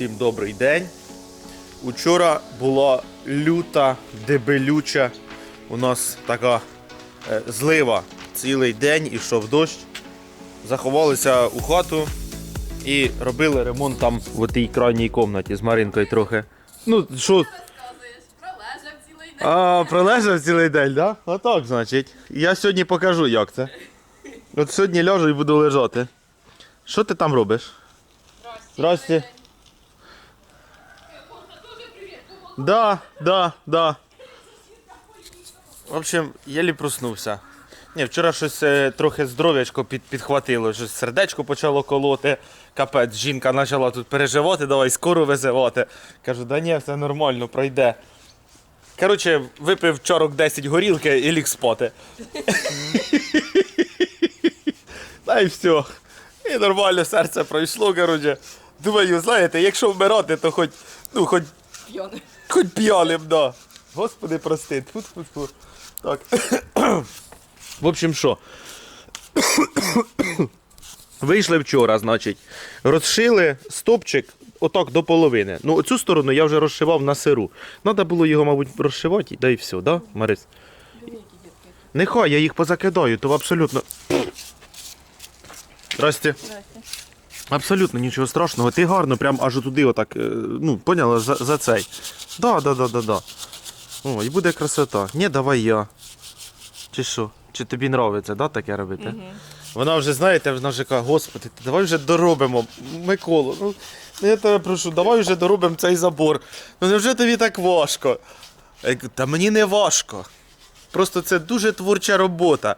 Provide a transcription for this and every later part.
Всім добрий день. Учора була люта, дебелюча. У нас така е, злива цілий день ішов дощ. Заховалися у хату і робили ремонт там в тій крайній кімнаті з Маринкою трохи. Ну, що, пролежав цілий день. а, пролежав цілий день, так? Да? Отак, значить. Я сьогодні покажу, як це. От сьогодні ляжу і буду лежати. Що ти там робиш? Здрасте. Да, да, да. В общем, єлі проснувся. Ні, вчора щось е, трохи здоров'ячко під, підхватило, щось сердечко почало колоти. Капець, жінка почала тут переживати, давай скоро визивати. Кажу, да ні, все нормально, пройде. Коротше, випив чарок 10 горілки і ліг спати. Та й все. І нормально серце пройшло, коротше. Думаю, знаєте, якщо вмирати, то хоч, ну, хоч П'яний. Хоч п'яним, да. Господи, прости. Тьфу, тьфу, тьфу. Так. В общем, що? Вийшли вчора, значить, розшили стопчик отак до половини. Ну, оцю сторону я вже розшивав на сиру. Треба було його, мабуть, розшивати, да і все, да, Марис? Нехай, я їх позакидаю, то абсолютно. Здрасте. Абсолютно нічого страшного. Ти гарно, прям аж туди отак, е, ну, поняла, за, за цей. Да, да, да, да, да. О, і буде красота. Ні, давай я. Чи що? Чи тобі нравиться, да, таке робити? Вона вже, знаєте, вона вже каже, господи, давай вже доробимо, Миколу. Ну, ну, я тебе прошу, давай вже доробимо цей забор. Ну невже тобі так важко? Я кажу, Та мені не важко. Просто це дуже творча робота.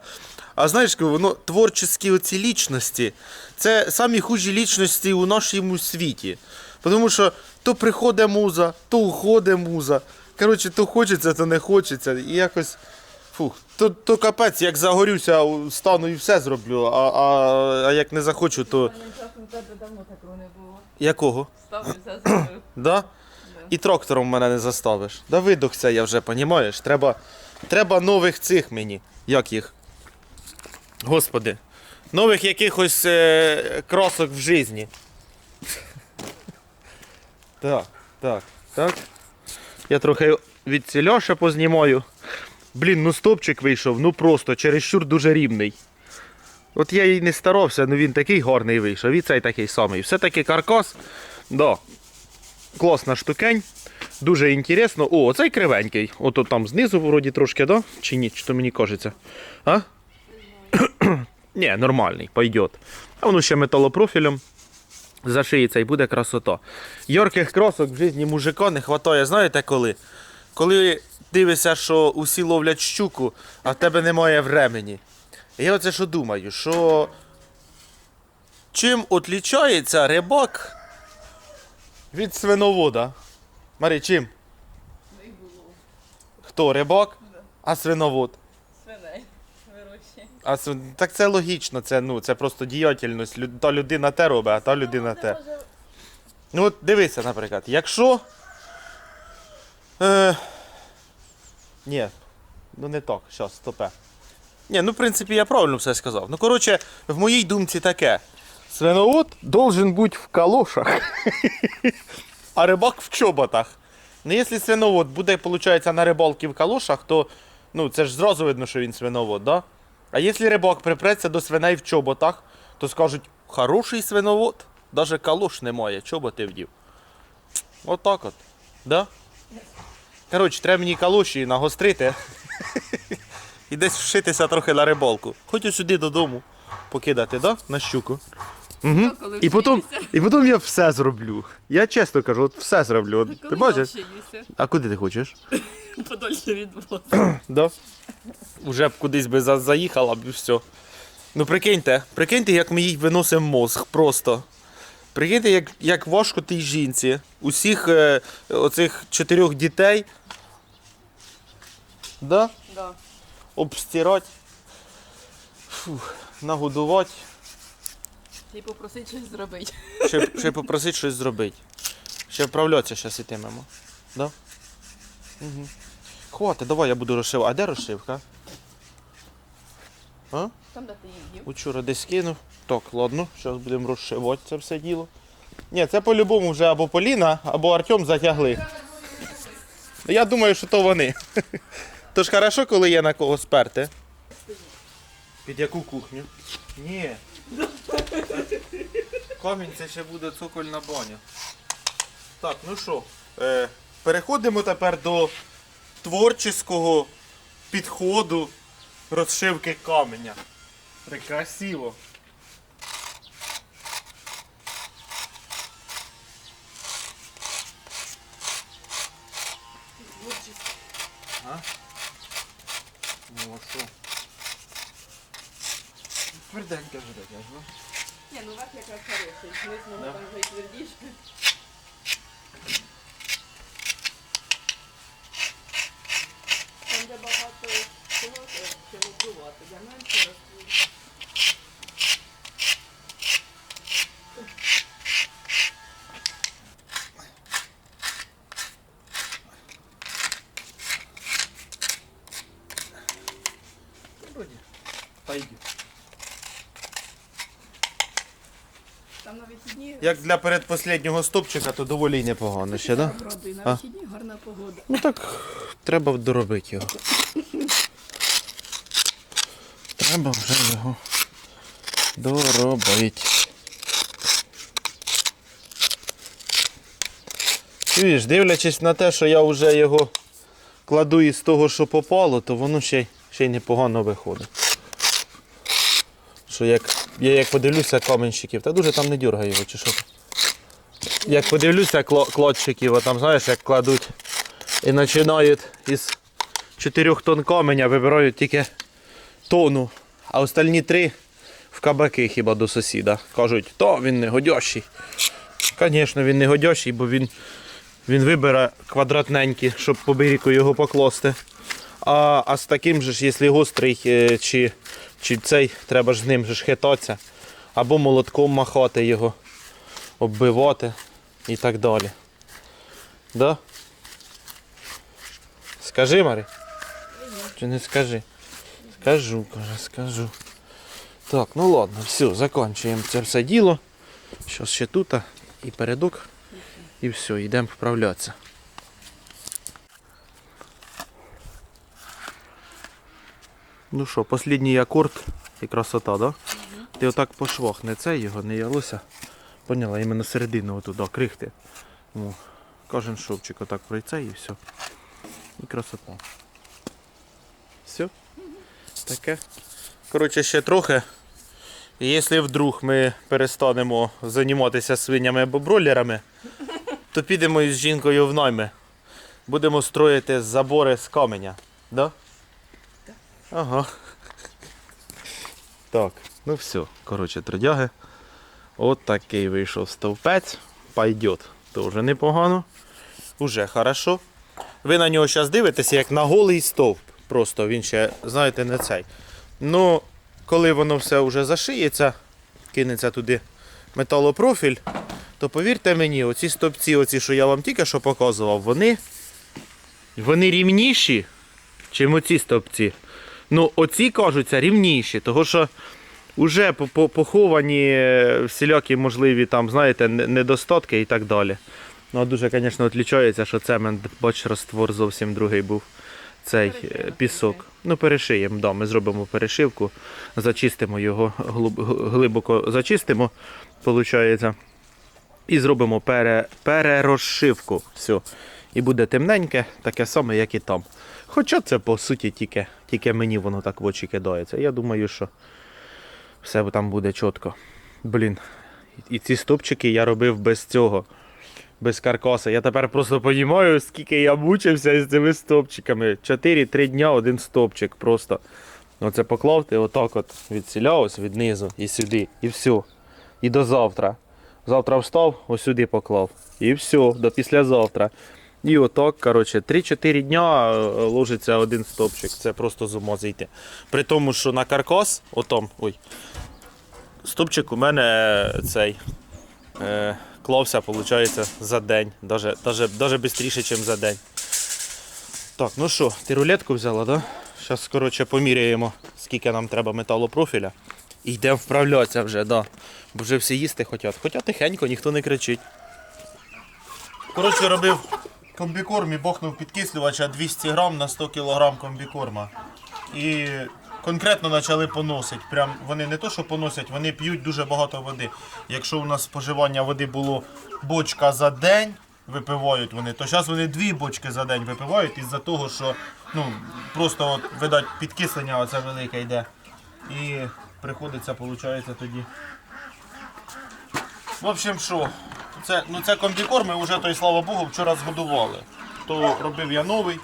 А знаєш, воно творчі оці лічності, це самі хужі лічності у нашому світі. Тому що то приходить муза, то уходить муза. Коротше, то хочеться, то не хочеться. І якось. Фух, то, то капець, як загорюся, стану і все зроблю. А, а, а як не захочу, то. Давно такого не було. Якого? Зробив. Да? І трактором мене не заставиш. Да видохся я вже, понімаєш? Треба, треба нових цих мені. Як їх? Господи. Нових якихось е, красок в житті. Так, так, так. Я трохи від ціляша познімаю. Блін, ну стопчик вийшов, ну просто чересчур дуже рівний. От я і не старався, ну він такий гарний вийшов, і цей такий самий. Все-таки каркас. Да, класна штукень. Дуже інтересно. О, оцей кривенький. Ото там знизу вроді трошки, да? Чи ні? Чи то мені кажеться? А? Ні, нормальний, пойдет. А воно ще металопрофілем. Зашиється і буде красота. Йорких кросок в житті мужика не вистачає, знаєте коли? Коли дивишся, що усі ловлять щуку, а в тебе немає времени. Я оце що думаю, що чим отлічається рибак від свиновода? Марі, чим? Не було. Хто рибак? А свиновод? Свиней. Вирощує. А свин... Так це логічно, це, ну, це просто діяльність. Лю- Та людина те робить, а та людина те. Ну от дивися, наприклад, якщо. Е... Ні, ну не так, щас, стопе. Ні, ну в принципі я правильно все сказав. Ну, коротше, в моїй думці таке. Свиновод должен бути в калошах, а рибак в чоботах. Ну, якщо свиновод буде, виходить, на рибалці в калошах, то ну, це ж зразу видно, що він свиновод, да? А якщо рибак припреться до свиней в чоботах, то скажуть, хороший свиновод, навіть калош немає, чоботи вдів. Отак от. Да? Коротше, треба мені калоші нагострити і десь вшитися трохи на рибалку. Хоч сюди додому покидати, да? На щуку. Угу. коли І потім, і потім я все зроблю. Я чесно кажу, от все зроблю. От, ти бачиш? А куди ти хочеш? Подольше від волосся. Да. Уже б кудись би за- заїхала б і все. Ну прикиньте, прикиньте, як ми їй виносимо мозг просто. Прикиньте, як, як важко тій жінці. Усіх е, оцих чотирьох дітей. Да? Да. Обстирати. Фух, нагодувати. Ти попросить щось зробити. Ще, ще попросити щось зробити. Ще вправлятися зараз ітимемо. Да? Угу. Хватить, давай я буду розшивати. А де розшивка? А? Там, де ти її їв. Учора десь кинув. Так, ладно, зараз будемо розшивати це все діло. Ні, це по-любому вже або Поліна, або Артем затягли. Я думаю, що то вони. Тож хорошо, коли є на кого сперти. Під яку кухню? Ні. Камінь це ще буде цокольна баня. Так, ну що, е, переходимо тепер до творчого підходу розшивки каменя. Красиво. А? Ну а що? Тверденьке ж таке, ну. Ні, ну верх якраз хороший. Низ воно Да. там вже й твердіше. Там де багато цього, то чим обдувати. Де менше розкрутити. Вроді. Пойди. Там на вихідні Як для передпосліднього стопчика, то доволі непогано ще, так? Да? роби, на А? вихідні гарна погода. Ну так, треба доробити його. Треба вже його доробити. Чуєш, дивлячись на те, що я вже його кладу із того, що попало, то воно ще, й- ще й непогано виходить. Що як, я як подивлюся каменщиків, та дуже там не дергай його, чи що? Як подивлюся кло- клодчиків, там знаєш, як кладуть і починають із 4 тонн каменя, вибирають тільки тонну, а остальні три в кабаки хіба до сусіда. Кажуть, то він не годящий. Звісно, він не годящий, бо він, він вибере квадратненький, щоб по берегу його покласти. А, а з таким же ж, якщо гострий е, чи, чи цей, треба ж з ним ж хитатися. Або молотком махати його, оббивати і так далі. Да? Скажи, Марі. Чи не скажи? Скажу, каже, скажу. Так, ну ладно, все, закінчуємо це все діло. Щось ще тут і передок. І все, йдемо вправлятися. Ну що, останній акорд і красота, да? Ти отак по швах, не це його, не ялося. Поняла, іменно середину отуда, крихти. О, кожен шовчик отак пройце і все. І красота. Все. Таке. Коротше, ще трохи. І Якщо вдруг ми перестанемо займатися свинями або бройлерами, то підемо із жінкою в найми. Будемо строїти забори з каменя. Да? Ага. Так, ну все. Коротше, трудяги. От такий вийшов стовпець. Пойдет. Тоже непогано. Уже хорошо. Ви на нього зараз дивитеся, як на голий стовп. Просто він ще, знаєте, не цей. Ну, коли воно все вже зашиється, кинеться туди металопрофіль, то повірте мені, оці стовпці, оці, що я вам тільки що показував, вони, вони рівніші, чим оці стовпці. Ну, оці кажуться рівніші, тому що вже по- по- поховані всілякі можливі там, знаєте, недостатки і так далі. Ну, дуже, звісно, відлічається, що цемент, бач, раствор зовсім другий був. Цей е, Перешили пісок. Ну, перешиємо, да, ми зробимо перешивку, зачистимо його глибоко зачистимо, виходить. І зробимо пере, перерозшивку. Все. І буде темненьке, таке саме, як і там. Хоча це по суті тільки, тільки мені воно так в очі кидається. Я думаю, що все там буде чітко. Блін. І ці стопчики я робив без цього, без каркаса. Я тепер просто розумію, скільки я мучився з цими стопчиками. 4-3 дня один стопчик просто. Оце поклав ти отак от від ось від низу і сюди. І все. І до завтра. Завтра встав, ось сюди поклав. І все, до післязавтра. І отак, коротше, 3-4 дня е, ложиться один стопчик. Це просто з ума зійти. При тому, що на каркас, отом, ой, стопчик у мене е, цей е, клався, виходить, за день. Даже швидше, ніж за день. Так, ну що, ти рулетку взяла, так? Да? Зараз, коротше, поміряємо, скільки нам треба металопрофіля. І йдемо вправлятися вже, да. Бо вже всі їсти хочуть. Хоча тихенько, ніхто не кричить. Коротше, робив комбікорм і бохнув підкислювача 200 грам на 100 кг комбікорма. І конкретно почали поносити. Прям вони не то, що поносять, вони п'ють дуже багато води. Якщо у нас споживання води було бочка за день, випивають вони, то зараз вони дві бочки за день випивають із-за того, що ну, просто от, видать, підкислення оце велике йде. І приходиться, виходить, тоді. В общем, що, це, ну, це комбікор, ми вже той, слава Богу, вчора згодували. То робив я новий.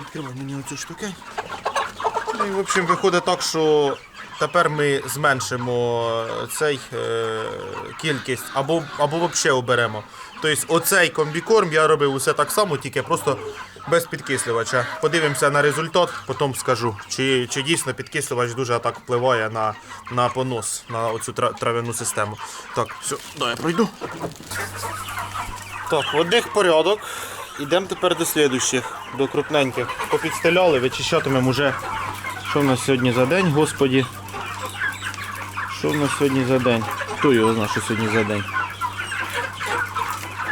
Відкривай мені оцю штуку. Ну і в общем виходить так, що тепер ми зменшимо цей е, кількість або, або взагалі оберемо. Тобто оцей комбікорм я робив усе так само, тільки просто без підкислювача. Подивимося на результат, потім скажу, чи, чи дійсно підкислювач дуже так впливає на, на понос, на оцю трав'яну систему. Так, все, дай я пройду. Так, одних порядок. Ідемо тепер до слідущих, до крупненьких. Попідстеляли, вичищатимемо вже. Що в нас сьогодні за день, господі? Що в нас сьогодні за день? Хто його знає, що сьогодні за день?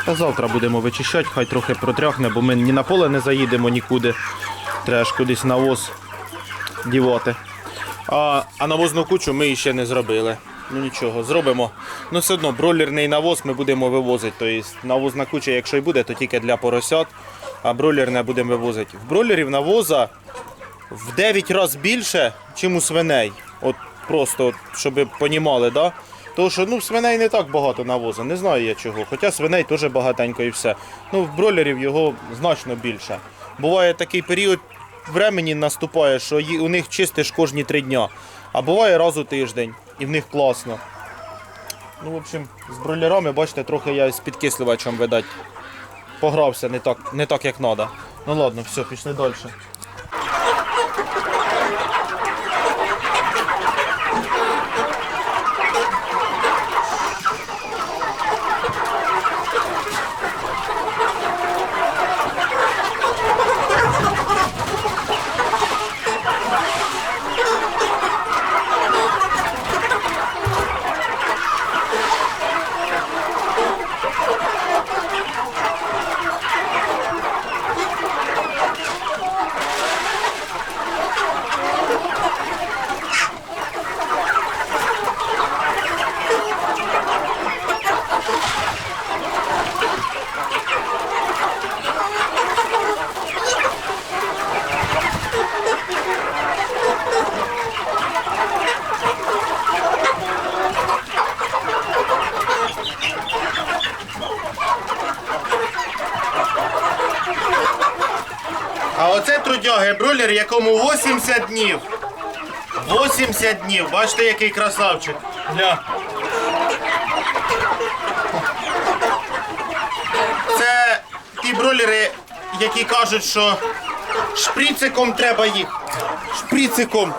Та завтра будемо вичищати, хай трохи протряхне, бо ми ні на поле не заїдемо нікуди. Треба ж кудись навоз дівати. А, а навозну кучу ми ще не зробили. Ну нічого, зробимо. Ну все одно бройлерний навоз ми будемо вивозити. Тобто навозна куча, якщо і буде, то тільки для поросят, а бройлер не будемо вивозити. В бройлерів навоза в 9 разів більше, ніж у свиней. От просто, щоб понімали, да? Тому що ну, свиней не так багато навозу, не знаю я чого. Хоча свиней теж багатенько і все. Ну, в бройлерів його значно більше. Буває такий період времені наступає, що у них чистиш кожні три дня. А буває раз у тиждень, і в них класно. Ну, в общем, з бройлерами, бачите, трохи я з підкислювачем, видать, погрався не так, не так як треба. Ну ладно, все, пішли далі. А оце трудяги якому 80 днів. 80 днів. Бачите, який красавчик. Гля. Це ті бройлери, які кажуть, що шприциком треба їх. Шприциком.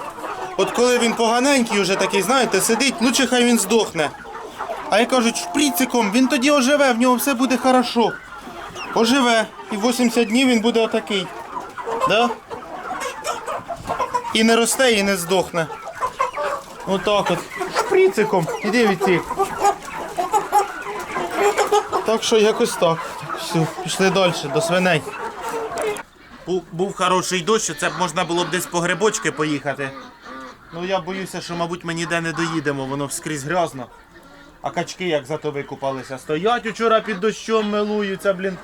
От коли він поганенький, вже такий, знаєте, сидить, лучше хай він здохне. А як кажуть, шприциком, він тоді оживе, в нього все буде хорошо. Оживе. І 80 днів він буде отакий. Да? І не росте, і не здохне. Отак от. Шприциком. Іди від цих. Так що якось так. Все, пішли далі, до свиней. Був, був хороший дощ, це б можна було б десь по грибочки поїхати. Ну я боюся, що, мабуть, ми ніде не доїдемо, воно вскрізь грязно. А качки як зато викупалися. Стоять учора під дощом, милуються, блін.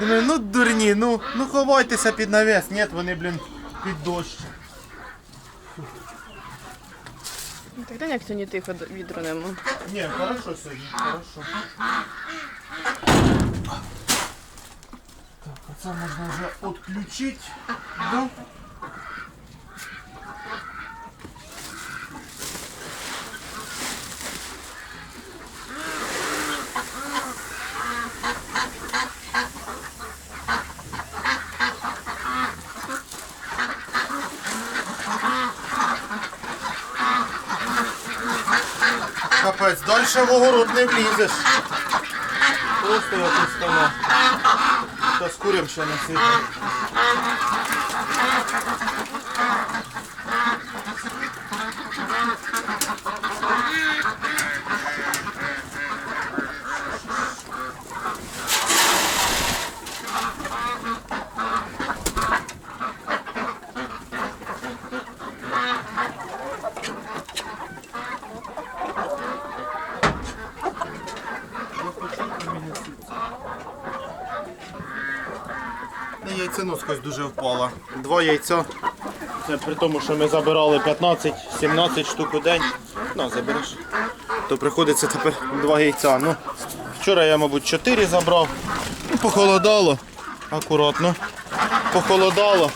Думаю, ну дурні, ну, ну ховайтеся під навіс. Ні, вони, блін, під дощ. День як сьогодні тихо д- нема. Ні, хорошо сьогодні, хорошо. Так, оце можна вже відключити. Да? Капець, далі в огород не влізеш. Просто я тут стану. Та з курям ще не Яйценоска дуже впала. Два яйця. Це при тому, що ми забирали 15-17 штук у день. Ну, забереш. То приходиться тепер два яйця. Ну, вчора я, мабуть, 4 забрав. Ну, похолодало. Акуратно. Похолодало.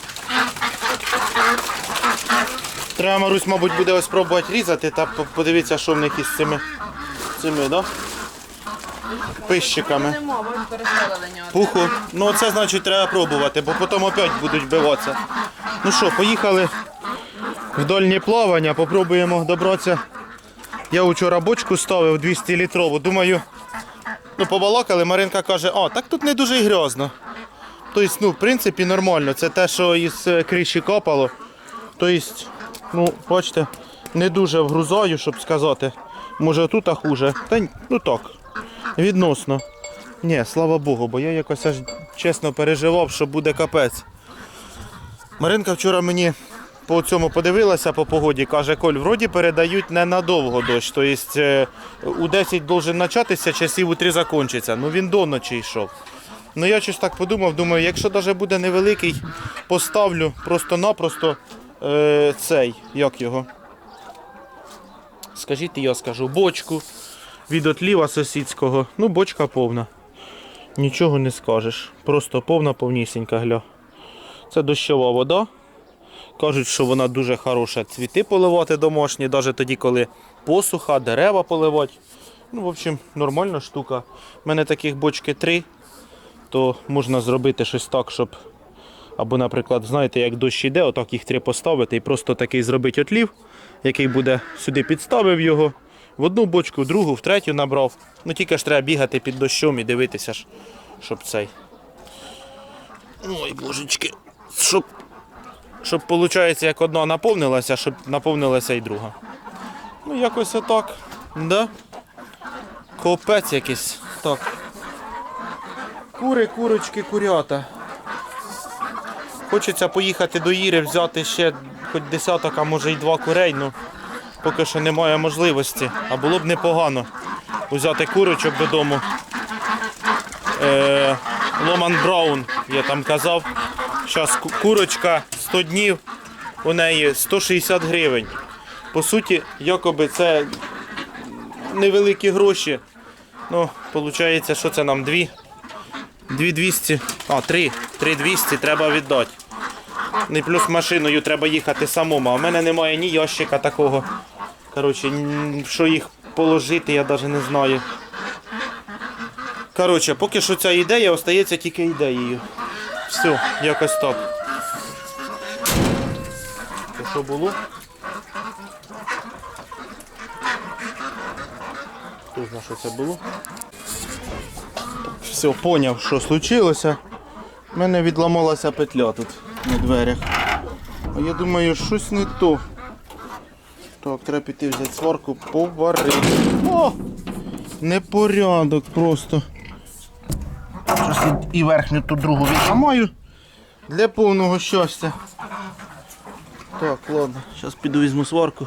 Треба, Марусь, мабуть, буде ось пробувати різати та подивитися, що в них із цими, цими да? Пищиками. Пуху. Ну це значить треба пробувати, бо потім опять будуть биватися. Ну що, поїхали в дальнє плавання, попробуємо добратися. Я вчора бочку ставив 200 літрову. Думаю, ну побалакали, Маринка каже, а, так тут не дуже й грязно. Тобто, ну, в принципі, нормально. Це те, що із е, криші капало. Тобто, ну, бачите, не дуже вгрузаю, щоб сказати. Може тут а хуже. Та ну так, відносно. Ні, слава Богу, бо я якось аж чесно переживав, що буде капець. Маринка вчора мені по цьому подивилася по погоді, каже, Коль, вроді передають ненадовго дощ. Тобто у 10 должен початися, часів у 3 закінчиться. Ну він до ночі йшов. Ну я щось так подумав, думаю, якщо навіть буде невеликий, поставлю просто-напросто е, цей, як його. Скажіть, я скажу, бочку від отліва сусідського. Ну, бочка повна. Нічого не скажеш. Просто повна повнісінька гля. Це дощова вода. Кажуть, що вона дуже хороша цвіти поливати домашні, навіть тоді, коли посуха, дерева поливати. Ну, в общем, нормальна штука. У мене таких бочки три, то можна зробити щось так, щоб. Або, наприклад, знаєте, як дощ іде, отак їх три поставити і просто такий зробити отлів, який буде сюди підставив його. В одну бочку, в другу, в третю набрав. Ну тільки ж треба бігати під дощом і дивитися, ж, щоб цей. Ой, божечки. Щоб, щоб виходить, як одна наповнилася, щоб наповнилася і друга. Ну, якось отак. Да? Копець якийсь. Так. Кури, курочки, курята. Хочеться поїхати до Іри, взяти ще хоч десяток, а може й два курей, ну поки що немає можливості. А було б непогано взяти курочок додому. Е, Ломан Браун, я там казав. Зараз курочка 100 днів, у неї 160 гривень. По суті, якоби це невеликі гроші. Ну, виходить, що це нам дві. 2200, а, 3, 3200 треба віддати. Не плюс машиною треба їхати самому, а в мене немає ні ящика такого. Коротше, що їх положити, я навіть не знаю. Коротше, поки що ця ідея остається тільки ідеєю. Все, якось так. То що було? Хто знає, що це було? Все, поняв, що случилося. У мене відламалася петля тут на дверях. Я думаю, щось не то. Так, треба піти взяти сварку, поварити. О! Непорядок просто. Щось і- і верхню ту другу відламаю для повного щастя. Так, ладно, зараз піду візьму сварку.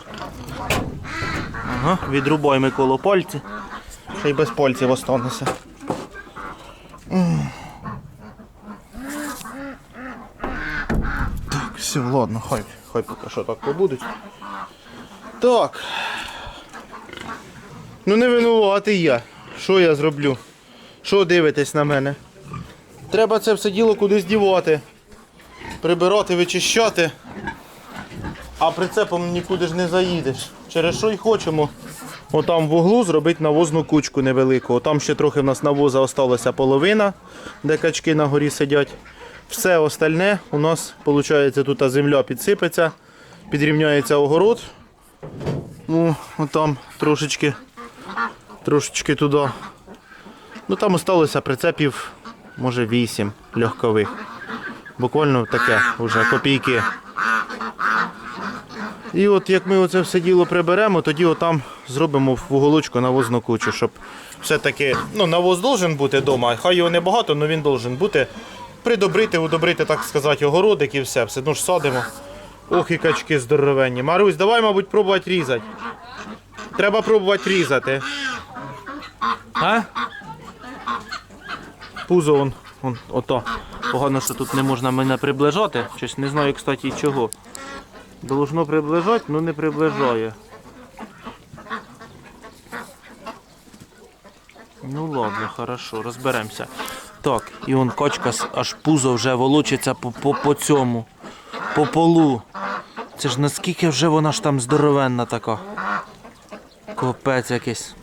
Ага, відрубай Миколу пальці. Ще й без пальців останеться. Так, все, ладно, хай, хай поки що так побудуть. Так. Ну не винуватий я. Що я зроблю? Що дивитесь на мене? Треба це все діло кудись дівати. Прибирати, вичищати. А прицепом нікуди ж не заїдеш. Через що й хочемо. Отам в углу зробити навозну кучку невелику. Там ще трохи в нас навоза осталася половина, де качки на горі сидять. Все остальне у нас виходить тут земля підсипеться, підрівняється огород. Ну, отам трошечки, трошечки туди. Ну там осталося прицепів, може 8 легкових. Буквально таке вже копійки. І от як ми оце все діло приберемо, тоді отам зробимо в уголочку навозну кучу, щоб все-таки ну, навоз должен бути вдома. Хай його небагато, але він должен бути. Придобрити, удобрити, так сказати, огородик і все. Все одно ж садимо. Ох, і качки здоровенні. Марусь, давай, мабуть, пробувати різати. Треба пробувати різати. А? Пузо он, он ото. Погано, що тут не можна мене приближати. Щось не знаю, кстати, чого. Должно приближати, але не приближає. Ну ладно, хорошо, розберемося. Так, і он качка аж пузо вже волочиться по, по, по цьому, по полу. Це ж наскільки вже вона ж там здоровенна така. Копець якийсь.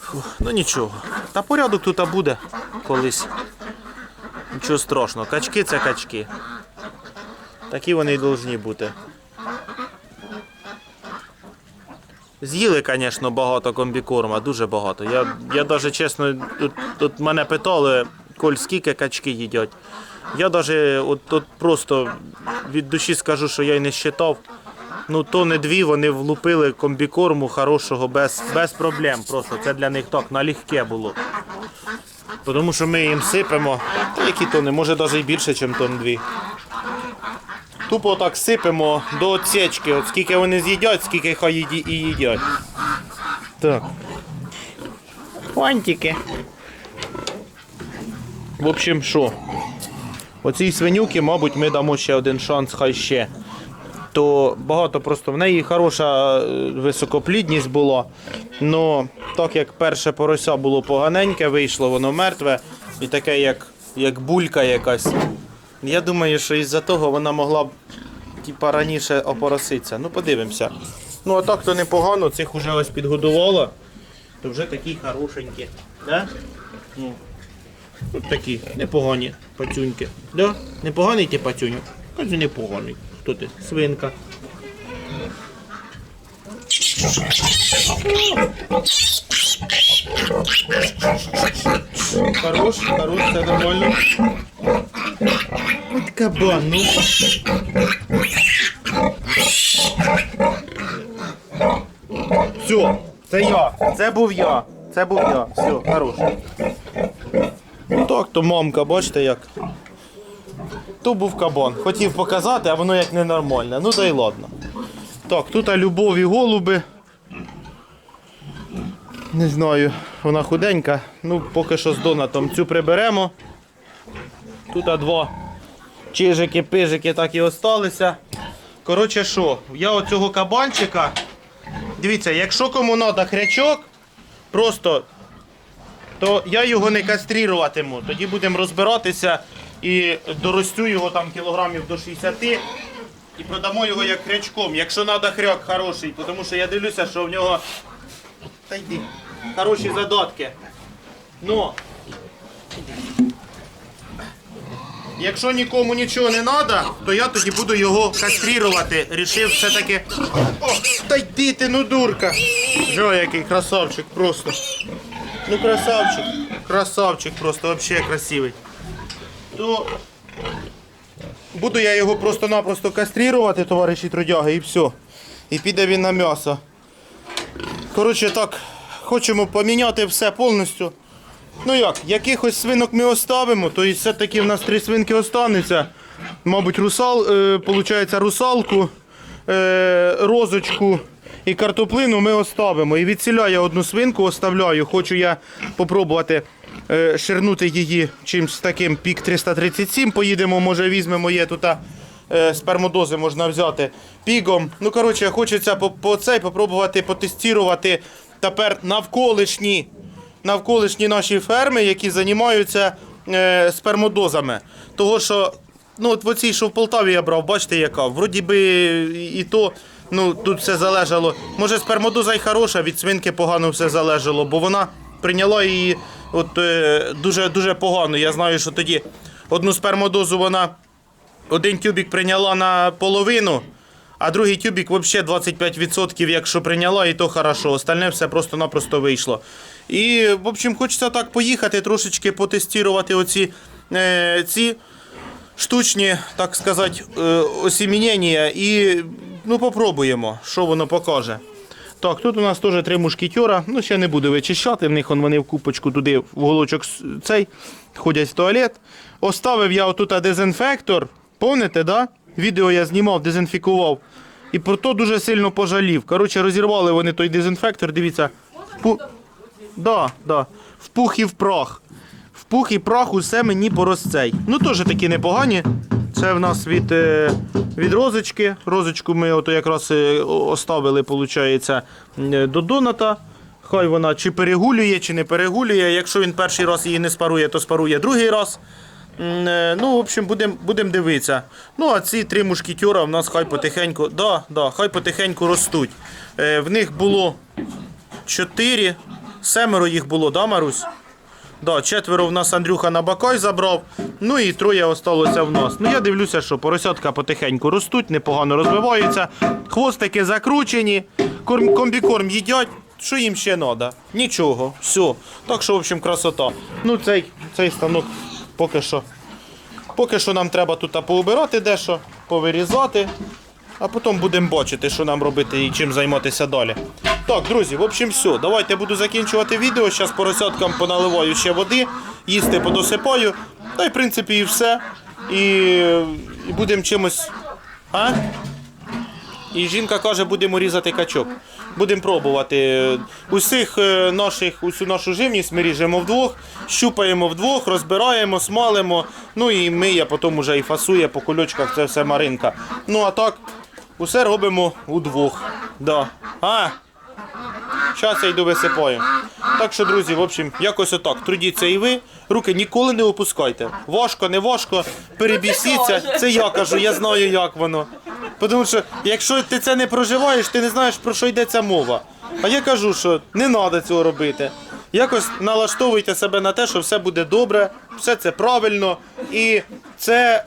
Фух, ну нічого. Та порядок тут буде колись. Нічого страшного. Качки це качки. Такі вони й повинні бути. З'їли, звісно, багато комбікорма, дуже багато. Я, я навіть чесно, тут, тут мене питали, Коль, скільки качки їдять. Я навіть от, от просто від душі скажу, що я й не вважав. Ну, то не дві, вони влупили комбікорму хорошого без, без проблем. Просто це для них так налегке було. Тому що ми їм сипемо, які тони, може навіть більше, ніж тон дві. Тупо так сипемо до отсечки, от скільки вони з'їдять, скільки хай їді- і їдять. Так. Фантики. В общем, що? Оцій свинюки, мабуть, ми дамо ще один шанс, хай ще. То багато просто в неї хороша е, високоплідність була. Но так як перше порося було поганеньке, вийшло воно мертве і таке, як, як булька якась. Я думаю, що із-за того вона могла б типа, раніше опороситися. Ну, подивимося. Ну, а так то непогано, цих уже ось підгодувала. То вже такі хорошенькі. Да? Ну, такі, непогані пацюньки. Да? Непоганий ти пацюню? Кажу, непоганий. Хто ти? Свинка. Хорош, хорош, все нормально. От кабан, ну. Все, це я. Це був я. Це був я. Все, хорош. Ну так, то мамка, бачите як. То був кабан. Хотів показати, а воно як ненормальне. Ну та й ладно. Так, тут а любові голуби. Не знаю, вона худенька. Ну, поки що з донатом цю приберемо. Тут два чижики, пижики так і осталися. Коротше, що, я оцього кабанчика. Дивіться, якщо кому треба хрячок, просто то я його не кастріруватиму. Тоді будемо розбиратися і доростю його там кілограмів до 60 і продамо його як хрячком. Якщо треба хряк хороший, тому що я дивлюся, що в нього та йди, хороші задатки. Ну, Якщо нікому нічого не треба, то я тоді буду його кастрірувати. Рішив все-таки. О, та йди ти, ну дурка. Жо, який красавчик просто. Ну красавчик. Красавчик просто, взагалі красивий. То буду я його просто-напросто кастрірувати, товариші трудяги, і все. І піде він на м'ясо. Коротше, так, хочемо поміняти все повністю. Ну як, якихось свинок ми оставимо, то і все-таки в нас три свинки останеться. Мабуть, русал, е, получається, русалку, е, розочку і картоплину ми оставимо. І відсіля я одну свинку оставляю. Хочу я попробувати е, ширнути її чимось таким пік 337. Поїдемо, може візьмемо є тут. Е, Спермодози можна взяти пігом. Ну, коротше, хочеться по, по цей попробувати потестувати тепер навколишні навколишні наші ферми, які займаються е, спермодозами. Того, що ну, от в оцій, що в Полтаві я брав, бачите, яка. Вроді би і то ну, тут все залежало. Може, спермодоза й хороша, від свинки погано все залежало, бо вона прийняла її от, е, дуже, дуже погано. Я знаю, що тоді одну спермодозу вона один тюбік прийняла на половину. А другий тюбік взагалі 25%, якщо прийняла, і то хорошо. Остальне все просто-напросто вийшло. І, в общем, хочеться так поїхати, трошечки потестувати оці е, ці штучні, так сказати, е, осімінення і ну, попробуємо, що воно покаже. Так, тут у нас теж три мушкетера. Ну, ще не буду вичищати. В них он, вони в купочку туди в уголочок с- цей ходять в туалет. Оставив я отут дезінфектор. Помните, да? Відео я знімав, дезінфікував. І про то дуже сильно пожалів. Коротше, розірвали вони той дезінфектор, дивіться. Пу... Да, да. В пух і в прах. В пух і прах усе мені порозцей. Ну, теж такі непогані. Це в нас від, е, від розочки. Розочку ми ото якраз е, оставили, виходить, до доната. Хай вона чи перегулює, чи не перегулює. Якщо він перший раз її не спарує, то спарує другий раз. Е, Ну, в общем, будемо будем дивитися. Ну, а ці три мушкетера в нас хай потихеньку, да, да, хай потихеньку ростуть. Е, В них було чотири, семеро їх було, да, Марусь? Да, четверо в нас Андрюха на бакой забрав, ну і троє осталося в нас. Ну я дивлюся, що поросятка потихеньку ростуть, непогано розвиваються, хвостики закручені, корм, комбікорм їдять. Що їм ще треба? Нічого, все. Так що, в общем, красота. Ну, цей, цей станок поки що. Поки що нам треба тут поубирати дещо, повирізати, а потім будемо бачити, що нам робити і чим займатися далі. Так, друзі, в общем, все. Давайте буду закінчувати відео. Зараз поросяткам поналиваю ще води, їсти подосипаю. Та й в принципі і все. І, і будемо чимось. А? І жінка каже, будемо різати качок. Будемо пробувати. Усіх е, наших, усю нашу живність ми ріжемо вдвох, щупаємо вдвох, розбираємо, смалимо. Ну і миє, потім вже і фасує по кульочках, це все маринка. Ну а так, усе робимо удвох. Да. А, Зараз я йду висипаю. Так що, друзі, в общем, якось отак. Трудіться і ви. Руки ніколи не опускайте. Важко, не важко, перебісіться. Це я кажу, я знаю, як воно. Тому що, якщо ти це не проживаєш, ти не знаєш, про що йдеться мова. А я кажу, що не треба цього робити. Якось налаштовуйте себе на те, що все буде добре, все це правильно. І це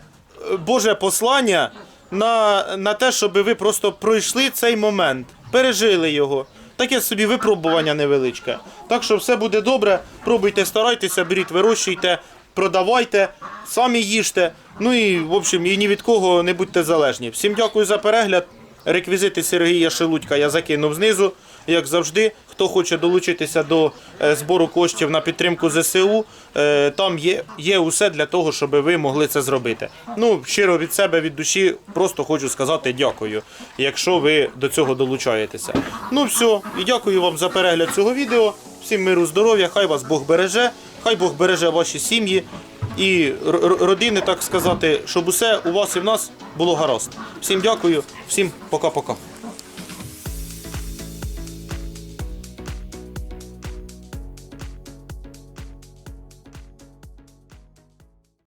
е, Боже послання на, на те, щоб ви просто пройшли цей момент, пережили його. Таке собі випробування невеличке. Так що все буде добре. Пробуйте, старайтеся, беріть, вирощуйте, продавайте, самі їжте. Ну і в общем, і ні від кого не будьте залежні. Всім дякую за перегляд. Реквізити Сергія Шелудька я закинув знизу, як завжди. Хто хоче долучитися до е, збору коштів на підтримку ЗСУ, е, там є, є усе для того, щоб ви могли це зробити. Ну, щиро від себе, від душі, просто хочу сказати дякую, якщо ви до цього долучаєтеся. Ну все, і дякую вам за перегляд цього відео. Всім миру, здоров'я, хай вас Бог береже, хай Бог береже ваші сім'ї і родини, так сказати, щоб усе у вас і в нас було гаразд. Всім дякую, всім пока-пока.